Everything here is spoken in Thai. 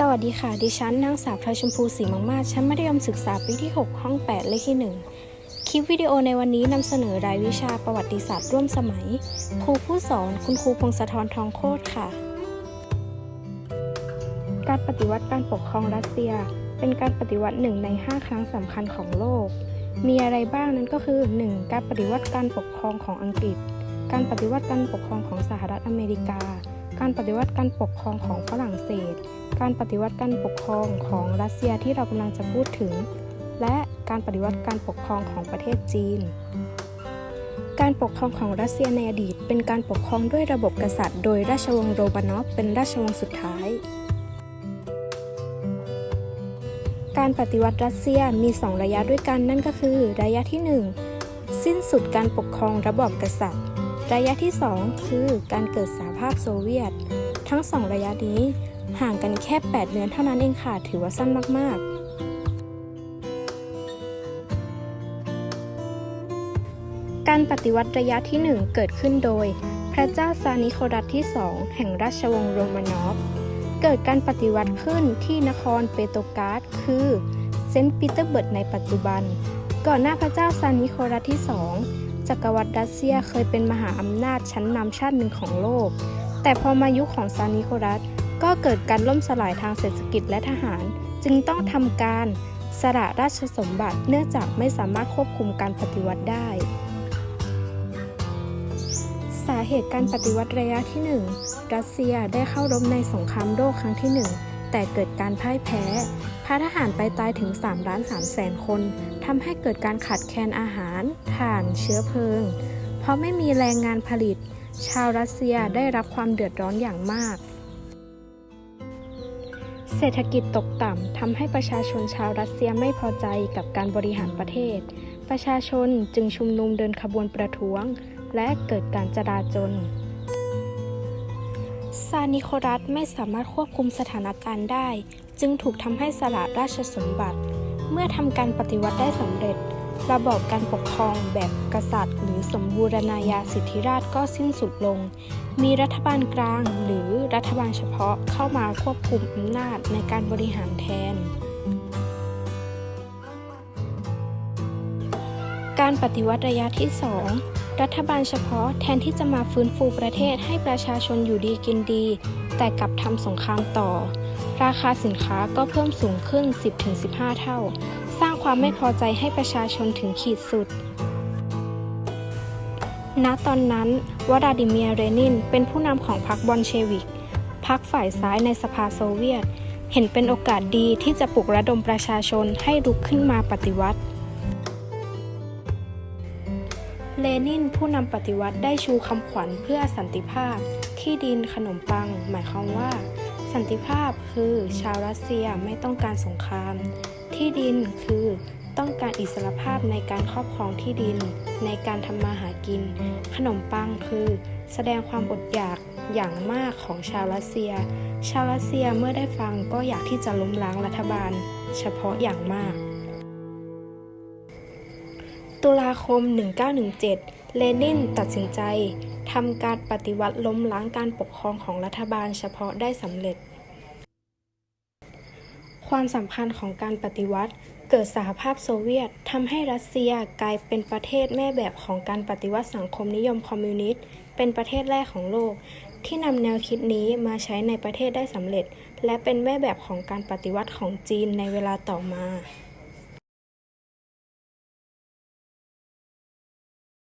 สวัสดีค่ะ ดิฉันนางสาวพลอยชมพูศรีมังมาชั้นมัธยมศึกษาปีที่ 6 ห้อง 8 เลขที่ 1 คลิปวิดีโอในวันนี้นำเสนอรายวิชาประวัติศาสตร์ร่วมสมัย ครูผู้สอนคุณครูพงศธรทองโคตรค่ะ การปฏิวัติการปกครองรัสเซีย เป็นการปฏิวัติหนึ่งใน 5 ครั้งสำคัญของโลก มีอะไรบ้างนั้นก็คือ 1. การปฏิวัติการปกครองของอังกฤษ การปฏิวัติการปกครองของสหรัฐอเมริกา การปฏิวัติการปกครองของฝรั่งเศส การปฏิวัติการปกครองของรัสเซียที่เรากำลังจะพูดถึง และการปฏิวัติการปกครองของประเทศจีน การปกครองของรัสเซียในอดีต เป็นการปกครองด้วยระบบกษัตริย์ โดยราชวงศ์โรมานอฟเป็นราชวงศ์สุดท้าย การปฏิวัติรัสเซียมี 2 ระยะด้วยกันนั่นก็คือ ระยะที่ 1 สิ้นสุดการปกครองระบอบกษัตริย์ ระยะที่ 2 คือการเกิดสหภาพโซเวียต ทั้ง 2 ระยะนี้ห่างกันแค่ 8 เดือนเท่านั้นเองค่ะ ถือว่าสั้นมาก ๆการปฏิวัติระยะที่ 1 เกิดขึ้นโดย พระเจ้าซานิโครัสที่ 2 แห่งราชวงศ์โรมานอฟ เกิดการปฏิวัติขึ้นที่นครเปโตรกราดคือเซนต์ปีเตอร์เบิร์ตในปัจจุบัน ก่อนหน้าพระเจ้าซานิโครัสที่ 2 จักรวรรดิรัสเซียเคยเป็นมหาอำนาจชั้นนำชาติหนึ่งของโลก แต่พอมายุคของซานิโครัสก็เกิดการล่มสลายทางเศรษฐกิจและทหาร จึงต้องทำการสละราชสมบัติเนื่องจากไม่สามารถควบคุมการปฏิวัติได้ สาเหตุการปฏิวัติระยะที่ 1 รัสเซียได้เข้ารบในสงครามโลกครั้งที่ 1 แต่เกิดการพ่ายแพ้พาทหารไปตายถึง3ล้าน3แสนคนทำให้เกิดการขาดแคลนอาหาร ถ่านเชื้อเพลิง เพราะไม่มีแรงงานผลิต ชาวรัสเซียได้รับความเดือดร้อนอย่างมาก เศรษฐกิจตกต่ำทำให้ประชาชนชาวรัสเซียไม่พอใจกับการบริหารประเทศ ประชาชนจึงชุมนุมเดินขบวนประท้วง และเกิดการจราจน ซานิโครัสไม่สามารถควบคุมสถานการณ์ได้ จึงถูกทำให้สละราชสมบัติ เมื่อทำการปฏิวัติได้สำเร็จ ระบอบการปกครองแบบกษัตริย์ หรือสมบูรณาญาสิทธิราชก็สิ้นสุดลง มีรัฐบาลกลางหรือรัฐบาลเฉพาะเข้ามาควบคุมอำนาจในการบริหารแทน การปฏิวัติระยะที่ 2 รัฐบาลเฉพาะแทนที่จะมาฟื้นฟูประเทศให้ประชาชนอยู่ดีกินดี แต่กลับทำสงครามต่อ ราคาสินค้าก็เพิ่มสูงขึ้น 10-15 เท่า สร้างความไม่พอใจให้ประชาชนถึงขีดสุด ณ ตอนนั้น วลาดิเมียร์เรนินเป็นผู้นำของพรรคบอลเชวิกพรรคฝ่ายซ้ายในสภาโซเวียต เห็นเป็นโอกาสดีที่จะปลุกระดมประชาชนให้ลุกขึ้นมาปฏิวัติ เลนินผู้นำปฏิวัติได้ชูคำขวัญเพื่อสันติภาพ ที่ดินขนมปัง หมายความว่า สันติภาพคือชาวรัสเซียไม่ต้องการสงคราม ที่ดินคือต้องการอิสรภาพในการครอบครองที่ดิน ในการทำมาหากิน ขนมปังคือ แสดงความอดอยากอย่างมากของชาวรัสเซีย ชาวรัสเซียเมื่อได้ฟังก็อยากที่จะล้มล้างรัฐบาล เฉพาะอย่างมาก ตุลาคม 1917 เลนินตัดสินใจทำการปฏิวัติล้มล้างการปกครองของรัฐบาลเฉพาะได้สำเร็จ ความสัมพันธ์ของการปฏิวัติเกิดสหภาพโซเวียตทำให้รัสเซียกลายเป็นประเทศแม่แบบของการปฏิวัติสังคมนิยมคอมมิวนิสต์ เป็นประเทศแรกของโลก ที่นำแนวคิดนี้มาใช้ในประเทศได้สำเร็จ และเป็นแม่แบบของการปฏิวัติของจีนในเวลาต่อมา